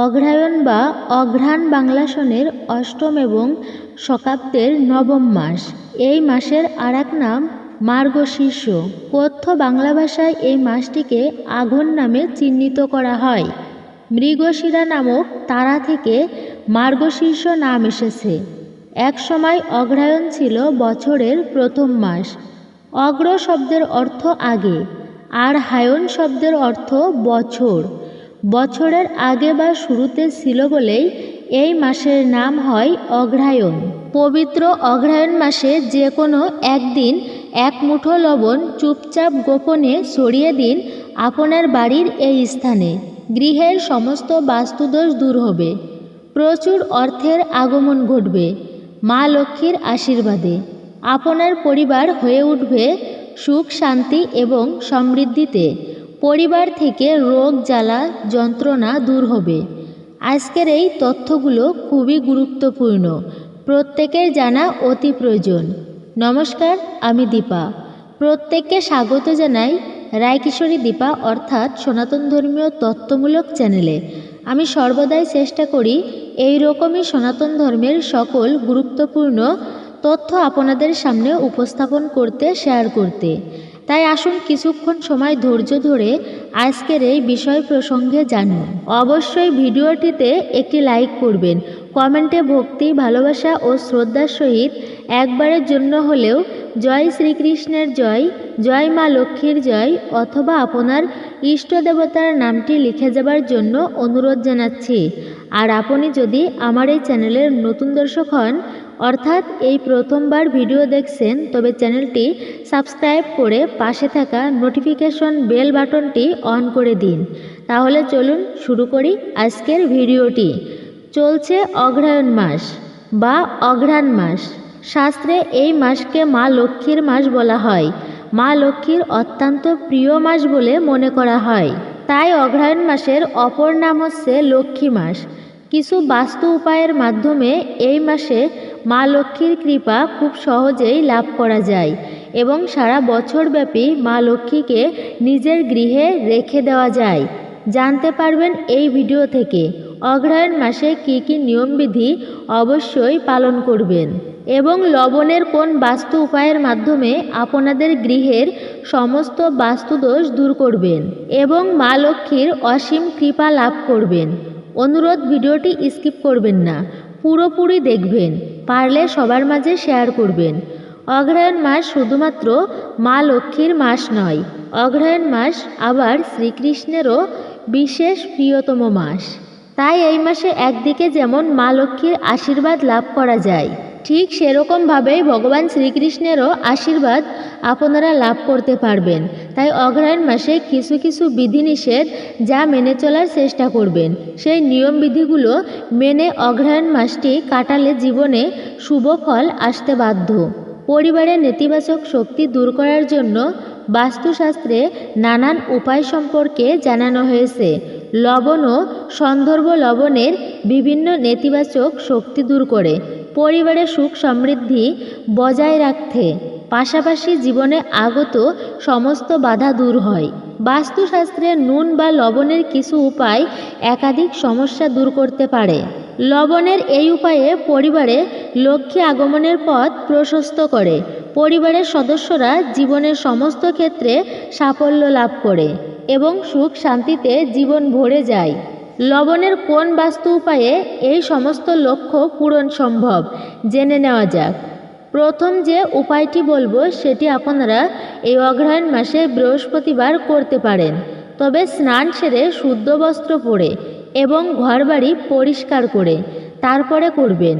অগ্রহায়ণ বা অঘ্রাণ বাংলা সনের অষ্টম এবং শকাব্দের নবম মাস। এই মাসের আর এক নাম মার্গশীর্ষ কথ্য বাংলা ভাষায় এই মাসটিকে আঘন নামে চিহ্নিত করা হয়। মৃগশিরা নামক তারা থেকে মার্গশীর্ষ নাম এসেছে। এক সময় অগ্রহায়ণ ছিল বছরের প্রথম মাস। অগ্র শব্দের অর্থ আগে, আর হায়ন শব্দের অর্থ বছর। বছরের আগে বা শুরুতে ছিল বলেই এই মাসের নাম হয় অগ্রহায়ণ। পবিত্র অগ্রহায়ণ মাসে যে কোনো একদিন এক মুঠো লবণ চুপচাপ গোপনে সরিয়ে দিন আপনার বাড়ির এই স্থানে। গৃহের সমস্ত বাস্তুদোষ দূর হবে। প্রচুর অর্থের আগমন ঘটবে। মা লক্ষ্মীর আশীর্বাদে। আপনার পরিবার হয়ে উঠবে সুখ শান্তি এবং সমৃদ্ধিতে। পরিবার থেকে রোগ, জ্বালা, যন্ত্রণা দূর হবে। আজকের এই তথ্যগুলো খুবই গুরুত্বপূর্ণ। প্রত্যেকের জানা অতি প্রয়োজন। নমস্কার, আমি দীপা। প্রত্যেককে স্বাগত জানাই রায়কিশোরী দীপা অর্থাৎ সনাতন ধর্মীয় তত্ত্বমূলক চ্যানেলে। আমি সর্বদাই চেষ্টা করি এই রকমই সনাতন ধর্মের সকল গুরুত্বপূর্ণ তথ্য আপনাদের সামনে উপস্থাপন করতে শেয়ার করতে। তাই আসুন কিছুক্ষণ সময় ধৈর্য ধরে আজকের এই বিষয় প্রসঙ্গে জানুন। অবশ্যই ভিডিওটিতে একটি লাইক করবেন। কমেন্টে ভক্তি, ভালোবাসা ও শ্রদ্ধার সহিত একবারের জন্য হলেও জয় শ্রীকৃষ্ণের জয় জয় মা লক্ষ্মীর জয় অথবা আপনার ইষ্ট দেবতার নামটি লিখে যাবার জন্য অনুরোধ জানাচ্ছি। আর আপনি যদি আমার এই চ্যানেলের নতুন দর্শক হন অর্থাৎ এই প্রথমবার ভিডিও দেখছেন, তবে চ্যানেলটি সাবস্ক্রাইব করে পাশে থাকা নোটিফিকেশন বেল বাটনটি অন করে দিন। তাহলে চলুন শুরু করি আজকের ভিডিওটি। চলছে অগ্রহায়ণ মাস বা অঘ্রাণ মাস। শাস্ত্রে এই মাসকে মা লক্ষ্মীর মাস বলা হয়। মা লক্ষ্মীর অত্যন্ত প্রিয় মাস বলে মনে করা হয়। তাই অগ্রহায়ণ মাসের অপর নাম হচ্ছে লক্ষ্মী মাস। কিছু বাস্তু উপায়ের মাধ্যমে এই মাসে মা লক্ষ্মীর কৃপা খুব সহজেই লাভ করা যায় এবং সারা বছরব্যাপী মা লক্ষ্মীকে নিজের গৃহে রেখে দেওয়া যায়। জানতে পারবেন এই ভিডিও থেকে অগ্রহায়ণ মাসে কী কী নিয়মবিধি অবশ্যই পালন করবেন এবং লবণের কোন বাস্তু উপায়ের মাধ্যমে আপনাদের গৃহের সমস্ত বাস্তুদোষ দূর করবেন এবং মা লক্ষ্মীর অসীম কৃপা লাভ করবেন। অনুরোধ ভিডিওটি স্কিপ করবেন না, পুরোপুরি দেখবেন, পারলে সবার মাঝে শেয়ার করবেন। অগ্রহায়ণ মাস শুধুমাত্র মা লক্ষ্মীর মাস নয়, অগ্রহায়ণ মাস আবার শ্রীকৃষ্ণেরও বিশেষ প্রিয়তম মাস। তাই এই মাসে একদিকে যেমন মা লক্ষ্মীর আশীর্বাদ লাভ করা যায় ঠিক সেরকমভাবেই ভগবান শ্রীকৃষ্ণেরও আশীর্বাদ আপনারা লাভ করতে পারবেন। তাই অগ্রহায়ণ মাসে কিছু কিছু বিধিনিষেধ যা মেনে চলার চেষ্টা করবেন। সেই নিয়ম বিধিগুলো মেনে অগ্রহায়ণ মাসটি কাটালে জীবনে শুভ ফল আসতে বাধ্য। পরিবারের নেতিবাচক শক্তি দূর করার জন্য বাস্তুশাস্ত্রে নানান উপায় সম্পর্কে জানানো হয়েছে। লবণ ও সন্দর্ভ লবণের বিভিন্ন নেতিবাচক শক্তি দূর করে। পরিবারের সুখ সমৃদ্ধি বজায় রাখতে, পাশাপাশি জীবনে আগত সমস্ত বাধা দূর হয়। বাস্তুশাস্ত্রে নুন বা লবণের কিছু উপায় একাধিক সমস্যা দূর করতে পারে। লবণের এই উপায়ে পরিবারে লক্ষ্মী আগমনের পথ প্রশস্ত করে। পরিবারের সদস্যরা জীবনের সমস্ত ক্ষেত্রে সাফল্য লাভ করে এবং সুখ শান্তিতে জীবন ভরে যায়। লবণের কোন বাস্তু উপায়ে এই সমস্ত লক্ষ্য পূরণ সম্ভব? জেনে নেওয়া যাক। প্রথম যে উপায়টি বলব, সেটি আপনারা এই অগ্রহায়ণ মাসে বৃহস্পতিবার করতে পারেন। তবে স্নান সেরে শুদ্ধ বস্ত্র পরে এবং ঘরবাড়ি পরিষ্কার করে তারপরে করবেন।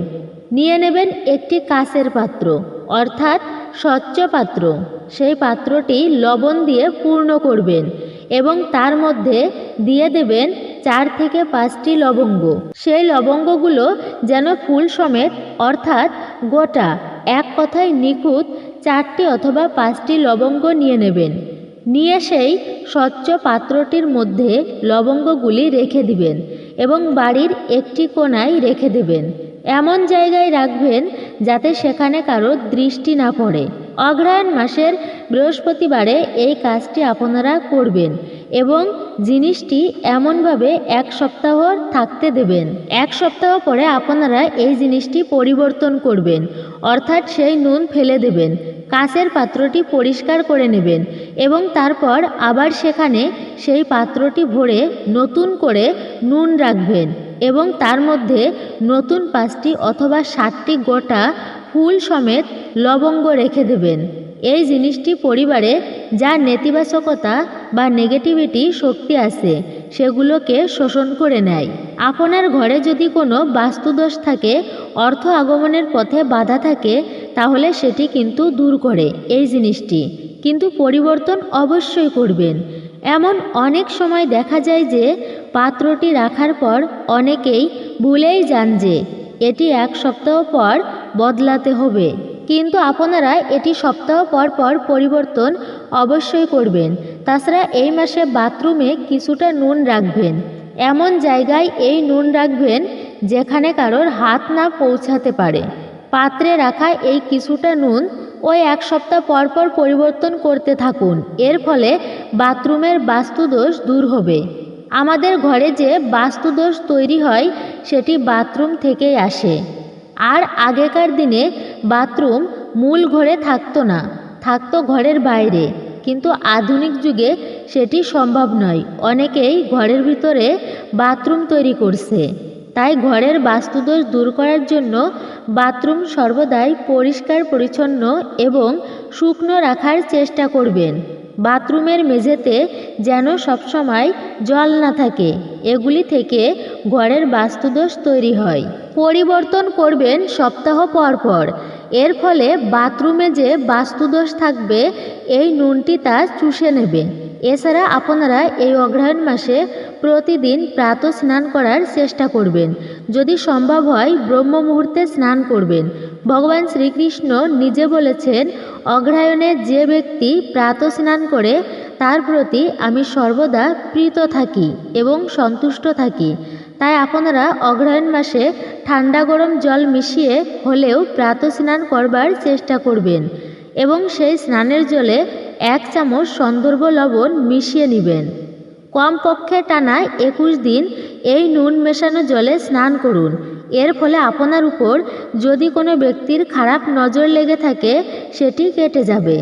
নিয়ে নেবেন একটি কাঁচের পাত্র, অর্থাৎ স্বচ্ছ পাত্র। সেই পাত্রটি লবণ দিয়ে পূর্ণ করবেন এবং তার মধ্যে দিয়ে দেবেন চার থেকে পাঁচটি লবঙ্গ। সেই লবঙ্গগুলো যেন ফুল সমেত, অর্থাৎ গোটা, এক কথায় নিখুঁত চারটি অথবা পাঁচটি লবঙ্গ নিয়ে নেবেন। নিয়ে সেই স্বচ্ছ পাত্রটির মধ্যে লবঙ্গগুলি রেখে দিবেন এবং বাড়ির একটি কোনায় রেখে দেবেন। এমন জায়গায় রাখবেন যাতে সেখানে কারও দৃষ্টি না পড়ে। অগ্রহায়ণ মাসের বৃহস্পতিবারে এই কাজটি আপনারা করবেন। এবং জিনিসটি এমনভাবে এক সপ্তাহ থাকতে দেবেন। এক সপ্তাহ পরে আপনারা এই জিনিসটি পরিবর্তন করবেন, অর্থাৎ সেই নুন ফেলে দেবেন, কাঁচের পাত্রটি পরিষ্কার করে নেবেন এবং তারপর আবার সেখানে সেই পাত্রটি ভরে নতুন করে নুন রাখবেন এবং তার মধ্যে নতুন পাঁচটি অথবা সাতটি গোটা ফুল সমেত লবঙ্গ রেখে দেবেন। এই জিনিসটি পরিবারে যা নেতিবাচকতা বা নেগেটিভিটি শক্তি আছে, সেগুলোকে শোষণ করে নেয়। আপনার ঘরে যদি কোনো বাস্তুদোষ থাকে, অর্থ আগমনের পথে বাধা থাকে, তাহলে সেটি কিন্তু দূর করে এই জিনিসটি। কিন্তু পরিবর্তন অবশ্যই করবেন। এমন অনেক সময় দেখা যায় যে, পাত্রটি রাখার পর অনেকেই ভুলেই যান যে, এটি এক সপ্তাহ পর বদলাতে হবে। কিন্তু আপনারা এটি সপ্তাহ পর পর পরিবর্তন অবশ্যই করবেন। তাছাড়া এই মাসে বাথরুমে কিছুটা নুন রাখবেন। এমন জায়গায় এই নুন রাখবেন যেখানে কারোর হাত না পৌঁছাতে পারে। পাত্রে রাখা এই কিছুটা নুন ওই এক সপ্তাহ পর পর পরিবর্তন করতে থাকুন। এর ফলে বাথরুমের বাস্তুদোষ দূর হবে। আমাদের ঘরে যে বাস্তুদোষ তৈরি হয়, সেটি বাথরুম থেকেই আসে। আর আগেকার দিনে বাথরুম মূল ঘরে থাকতো না, থাকতো ঘরের বাইরে। কিন্তু আধুনিক যুগে সেটি সম্ভব নয়। অনেকেই ঘরের ভিতরে বাথরুম তৈরি করছে। তাই ঘরের বাস্তুদোষ দূর করার জন্য বাথরুম সর্বদাই পরিষ্কার, পরিচ্ছন্ন এবং শুকনো রাখার চেষ্টা করবেন। বাথরুমের মেঝেতে যেন সবসময় জল না থাকে। এগুলি থেকে ঘরের বাস্তুদোষ তৈরি হয়। পরিবর্তন করবেন সপ্তাহ পর পর। এর ফলে বাথরুমে যে বাস্তুদোষ থাকবে, এই নুনটি তা চুষে নেবে। এছাড়া আপনারা এই অগ্রহায়ণ মাসে প্রতিদিন প্রাতঃ স্নান করার চেষ্টা করবেন। যদি সম্ভব হয়, ব্রহ্ম মুহূর্তে স্নান করবেন। ভগবান শ্রীকৃষ্ণ নিজে বলেছেন, অগ্রহায়ণে যে ব্যক্তি প্রাতঃ স্নান করে, তার প্রতি আমি সর্বদা প্রীত থাকি এবং সন্তুষ্ট থাকি। তাই আপনারা অগ্রহায়ণ মাসে ঠান্ডা গরম জল মিশিয়ে হলেও প্রাতঃ স্নান করবার চেষ্টা করবেন এবং সেই স্নানের জলে এক চামচ সন্দর্ভ লবণ মিশিয়ে নেবেন। কমপক্ষে টানা একুশ দিন এই নুন মেশানো জলে স্নান করুন। এর ফলে আপনার উপর যদি কোনো ব্যক্তির খারাপ নজর লেগে থাকে, সেটি কেটে যাবে।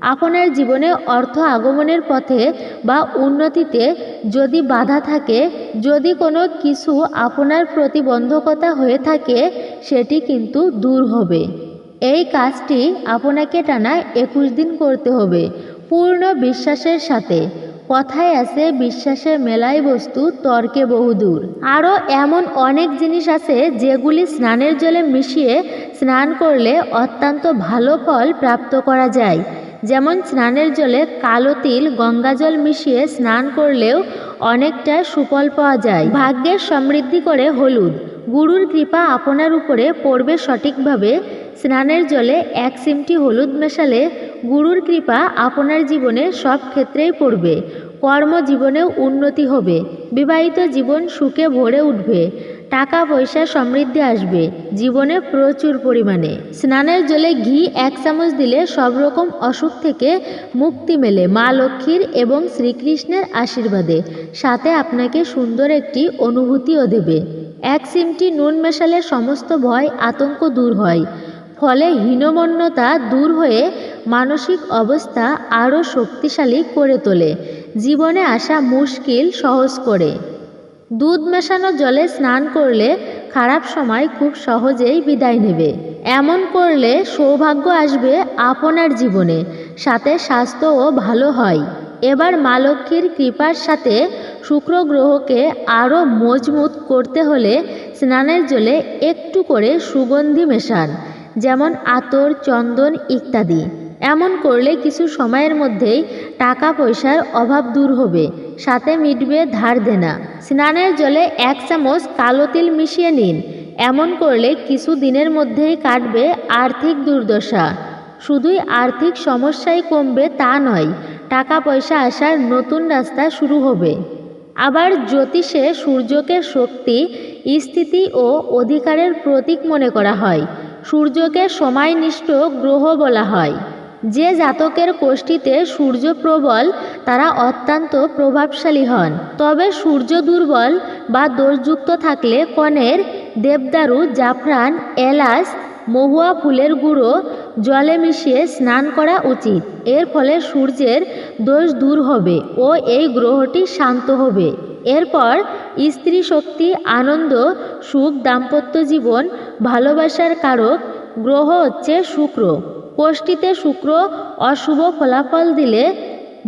আপনার জীবনে অর্থ আগমনের পথে বা উন্নতিতে যদি বাধা থাকে, যদি কোনো কিছু আপনার প্রতিবন্ধকতা হয়ে থাকে, সেটি কিন্তু দূর হবে। এই কাজটি আপনাকে টানা একুশ দিন করতে হবে, পূর্ণ বিশ্বাসের সাথে। কথায় আছে, বিশ্বাসের মেলাই বস্তু তর্কে বহুদূর আরও এমন অনেক জিনিস আছে যেগুলি স্নানের জলে মিশিয়ে স্নান করলে অত্যন্ত ভালো ফল প্রাপ্ত করা যায়। যেমন স্নানের জলে কালো তিল গঙ্গাজল মিশিয়ে স্নান করলেও অনেকটা সুফল পাওয়া যায়। ভাগ্যের সমৃদ্ধি করে হলুদ। গুরুর কৃপা আপনার উপরে পড়বে সঠিকভাবে। স্নানের জলে এক সিমটি হলুদ মেশালে গুরুর কৃপা আপনার জীবনে সব ক্ষেত্রেই পড়বে। কর্মজীবনেও উন্নতি হবে। বিবাহিত জীবন সুখে ভরে উঠবে। টাকা পয়সা সমৃদ্ধি আসবে। জীবনে প্রচুর পরিমাণে। স্নানের জলে ঘি এক চামচ দিলে সব রকম অসুখ থেকে মুক্তি মেলে মা লক্ষ্মীর এবং শ্রীকৃষ্ণের আশীর্বাদে। সাথে আপনাকে সুন্দর একটি অনুভূতিও দেবে। এক সিমটি নুন মেশালে সমস্ত ভয়, আতঙ্ক দূর হয়। ফলে হীনমন্যতা দূর হয়ে মানসিক অবস্থা আরও শক্তিশালী করে তোলে। জীবনে আসা মুশকিল সহজ করে। দুধ মেশানো জলে স্নান করলে খারাপ সময় খুব সহজেই বিদায় নেবে। এমন করলে সৌভাগ্য আসবে আপনার জীবনে, সাথে স্বাস্থ্যও ভালো হয়। এবার মা লক্ষ্মীর কৃপার সাথে শুক্র গ্রহকে আরও মজবুত করতে হলে স্নানের জলে একটু করে সুগন্ধি মেশান। যেমন আতর, চন্দন ইত্যাদি। এমন করলে কিছু সময়ের মধ্যেই টাকা পয়সার অভাব দূর হবে। সাথে মিটবে ধার দেনা। স্নানের জলে এক চামচ কালো তিল মিশিয়ে নিন। এমন করলে কিছু দিনের মধ্যেই কাটবে আর্থিক দুর্দশা। শুধুই আর্থিক সমস্যাই কমবে তা নয় টাকা পয়সা আসার নতুন রাস্তা শুরু হবে। আবার জ্যোতিষে সূর্যকে শক্তি, স্থিতি ও অধিকারের প্রতীক মনে করা হয়। সূর্যকে সময়নিষ্ঠ গ্রহ বলা হয়। যে জাতকের কোষ্ঠীতে সূর্য প্রবল, তারা অত্যন্ত প্রভাবশালী হন। তবে সূর্য দুর্বল বা দোষযুক্ত থাকলে কনের দেবদারু জাফরান এলাচ মহুয়া ফুলের গুঁড়ো, জলে মিশিয়ে স্নান করা উচিত। এর ফলে সূর্যের দোষ দূর হবে ও এই গ্রহটি শান্ত হবে। এরপর স্ত্রী শক্তি, আনন্দ, সুখ, দাম্পত্য জীবন, ভালোবাসার কারক, গ্রহ হচ্ছে শুক্র। কোষ্ঠীতে শুক্র অশুভ ফলাফল দিলে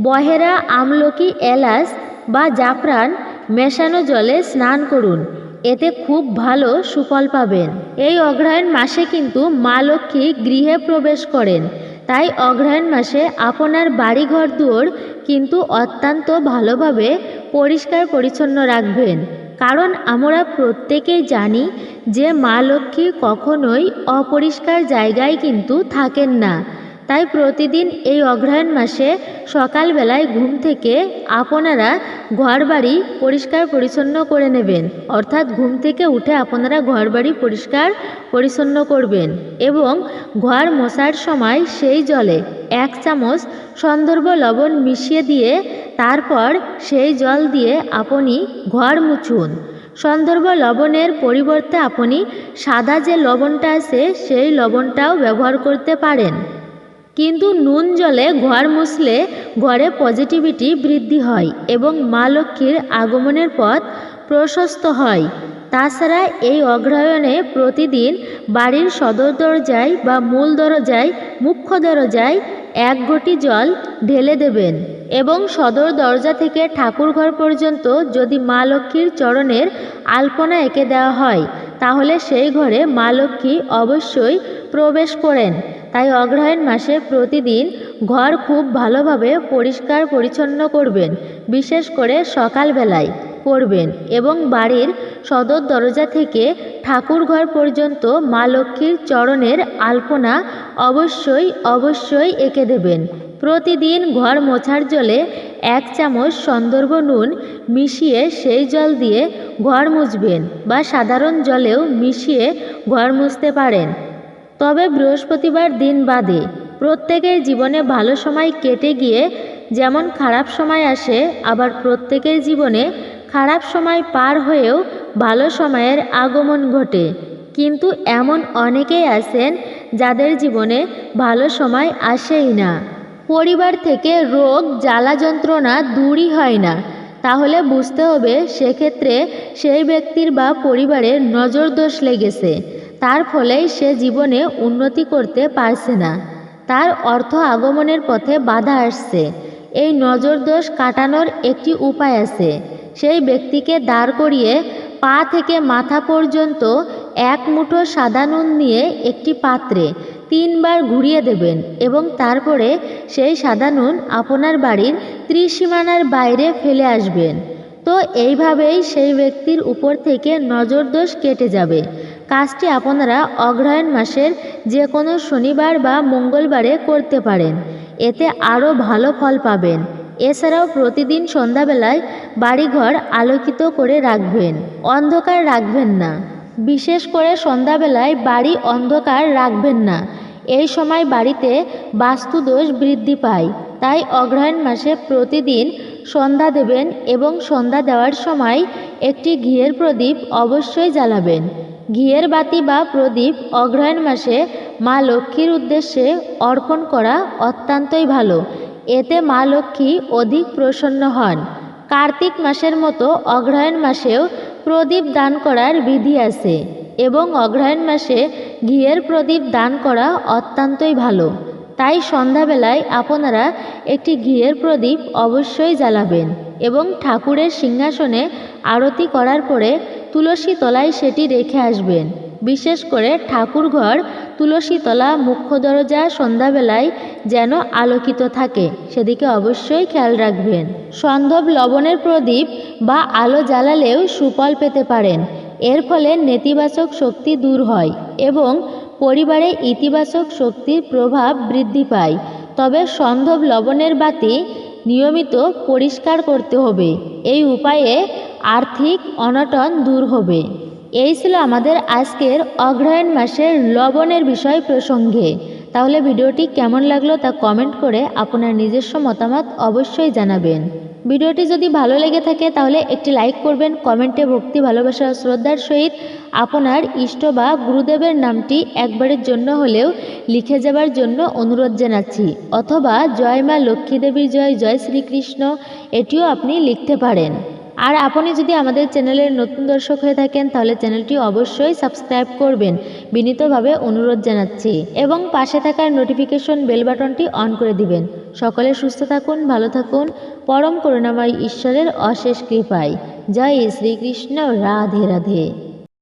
বহেরা, আমলকি, এলাচ বা জাফরান মেশানো জলে স্নান করুন। এতে খুব ভালো সুফল পাবেন। এই অগ্রহায়ণ মাসে কিন্তু মা লক্ষ্মী গৃহে প্রবেশ করেন। তাই অগ্রহায়ণ মাসে আপনার বাড়িঘর দুয়ার কিন্তু অত্যন্ত ভালোভাবে পরিষ্কার পরিচ্ছন্ন রাখবেন। কারণ আমরা প্রত্যেকেই জানি যে মা লক্ষ্মী কখনোই অপরিষ্কার জায়গায় কিন্তু থাকেন না। তাই প্রতিদিন এই অগ্রহায়ণ মাসে সকালবেলায় ঘুম থেকে আপনারা ঘরবাড়ি পরিষ্কার পরিচ্ছন্ন করে নেবেন। অর্থাৎ ঘুম থেকে উঠে আপনারা ঘরবাড়ি পরিষ্কার পরিচ্ছন্ন করবেন এবং ঘর মশার সময় সেই জলে এক চামচ সন্দর্ভ লবণ মিশিয়ে দিয়ে তারপর সেই জল দিয়ে আপনি ঘর মুছুন। সন্দর্ভ লবণের পরিবর্তে আপনি সাদা যে লবণটা আছে সেই লবণটাও ব্যবহার করতে পারেন। কিন্তু নুন জলে ঘর মুছলে ঘরে পজিটিভিটি বৃদ্ধি হয় এবং মা লক্ষ্মীর আগমনের পথ প্রশস্ত হয়। তাছাড়া এই অগ্রহায়ণে প্রতিদিন বাড়ির সদর দরজায় বা মূল দরজায়, মুখ্য দরজায় এক ঘটি জল ঢেলে দেবেন এবং সদর দরজা থেকে ঠাকুরঘর পর্যন্ত যদি মা লক্ষ্মীর চরণের আলপনা এঁকে দেওয়া হয়, তাহলে সেই ঘরে মা লক্ষ্মী অবশ্যই প্রবেশ করেন। তাই অগ্রহায়ণ মাসে প্রতিদিন ঘর খুব ভালোভাবে পরিষ্কার পরিচ্ছন্ন করবেন, বিশেষ করে সকালবেলায় করবেন এবং বাড়ির সদর দরজা থেকে ঠাকুর ঘর পর্যন্ত মা লক্ষ্মীর চরণের আলপনা অবশ্যই অবশ্যই এঁকে দেবেন। প্রতিদিন ঘর মোছার জলে এক চামচ সন্দর্ভ নুন মিশিয়ে সেই জল দিয়ে ঘর মুছবেন বা সাধারণ জলেও মিশিয়ে ঘর মুছতে পারেন। তবে বৃহস্পতিবার দিন বাদে প্রত্যেকের জীবনে ভালো সময় কেটে গিয়ে যেমন খারাপ সময় আসে, আবার প্রত্যেকের জীবনে খারাপ সময় পার হয়েও ভালো সময়ের আগমন ঘটে। কিন্তু এমন অনেকেই আছেন যাদের জীবনে ভালো সময় আসেই না। পরিবার থেকে রোগ, জ্বালা যন্ত্রণা দূরই হয় না। তাহলে বুঝতে হবে সেক্ষেত্রে সেই ব্যক্তির বা পরিবারের নজর দোষ লেগেছে। তার ফলেই সে জীবনে উন্নতি করতে পারছে না। তার অর্থ আগমনের পথে বাধা আসছে। এই নজর দোষ কাটানোর একটি উপায় আছে। সেই ব্যক্তিকে দাঁড় করিয়ে পা থেকে মাথা পর্যন্ত এক মুঠো সাদা নুন নিয়ে একটি পাত্রে তিনবার ঘুরিয়ে দেবেন এবং তারপরে সেই সাদা নুন আপনার বাড়ির ত্রিসীমানার বাইরে ফেলে আসবেন। তো এইভাবেই সেই ব্যক্তির উপর থেকে নজর দোষ কেটে যাবে। কাজটি আপনারা অগ্রহায়ণ মাসের যে কোনো শনিবার বা মঙ্গলবারে করতে পারেন। এতে আরও ভালো ফল পাবেন। এছাড়াও প্রতিদিন সন্ধ্যাবেলায় বাড়িঘর আলোকিত করে রাখবেন। অন্ধকার রাখবেন না। বিশেষ করে সন্ধ্যাবেলায় বাড়ি অন্ধকার রাখবেন না। এই সময় বাড়িতে বাস্তুদোষ বৃদ্ধি পায়। তাই অগ্রহায়ণ মাসে প্রতিদিন সন্ধ্যা দেবেন এবং সন্ধ্যা দেওয়ার সময় একটি ঘিয়ের প্রদীপ অবশ্যই জ্বালাবেন। ঘিয়ের বাতি বা প্রদীপ অগ্রহায়ণ মাসে মা লক্ষ্মীর উদ্দেশ্যে অর্পণ করা অত্যন্তই ভালো। এতে মা লক্ষ্মী অধিক প্রসন্ন হন। কার্তিক মাসের মতো অগ্রহায়ণ মাসেও প্রদীপ দান করার বিধি আছে এবং অগ্রহায়ণ মাসে ঘিয়ের প্রদীপ দান করা অত্যন্তই ভালো। তাই সন্ধ্যাবেলায় আপনারা একটি ঘিয়ের প্রদীপ অবশ্যই জ্বালাবেন এবং ঠাকুরের সিংহাসনে আরতি করার পরে তুলসী তলায় সেটি রেখে আসবেন। বিশেষ করে ঠাকুরঘর তুলসীতলা মুখ্য দরজা সন্ধ্যাবেলায় যেন আলোকিত থাকে, সেদিকে অবশ্যই খেয়াল রাখবেন। সন্ধব লবণের প্রদীপ বা আলো জ্বালালেও সুফল পেতে পারেন। এর ফলে নেতিবাচক শক্তি দূর হয় এবং পরিবারে ইতিবাচক শক্তির প্রভাব বৃদ্ধি পায়। তবে সন্ধব লবণের বাতি নিয়মিত পরিষ্কার করতে হবে। এই উপায়ে আর্থিক অনটন দূর হবে। এই ছিল আমাদের আজকের অগ্রহায়ণ মাসের লবণের বিষয় প্রসঙ্গে। তাহলে ভিডিওটি কেমন লাগল তা কমেন্ট করে আপনার নিজস্ব মতামত অবশ্যই জানাবেন। ভিডিওটি যদি ভালো লেগে থাকে তাহলে একটি লাইক করবেন, কমেন্টে ভক্তি, ভালোবাসা, শ্রদ্ধার সহিত আপনার ইষ্ট বা গুরুদেবের নামটি একবারের জন্য হলেও লিখে যাবার জন্য অনুরোধ জানাচ্ছি। অথবা জয় মা লক্ষ্মী দেবীর জয় জয় শ্রীকৃষ্ণ, এটিও আপনি লিখতে পারেন। আর আপনি যদি আমাদের চ্যানেলের নতুন দর্শক হয়ে থাকেন, তাহলে চ্যানেলটি অবশ্যই সাবস্ক্রাইব করবেন। বিনীতভাবে অনুরোধ জানাচ্ছি এবং পাশে থাকার নোটিফিকেশন বেল বাটনটি অন করে দিবেন। সকলে সুস্থ থাকুন, ভালো থাকুন। পরম করুণাময় ঈশ্বরের অশেষ কৃপায়। জয় শ্রীকৃষ্ণ। রাধে রাধে।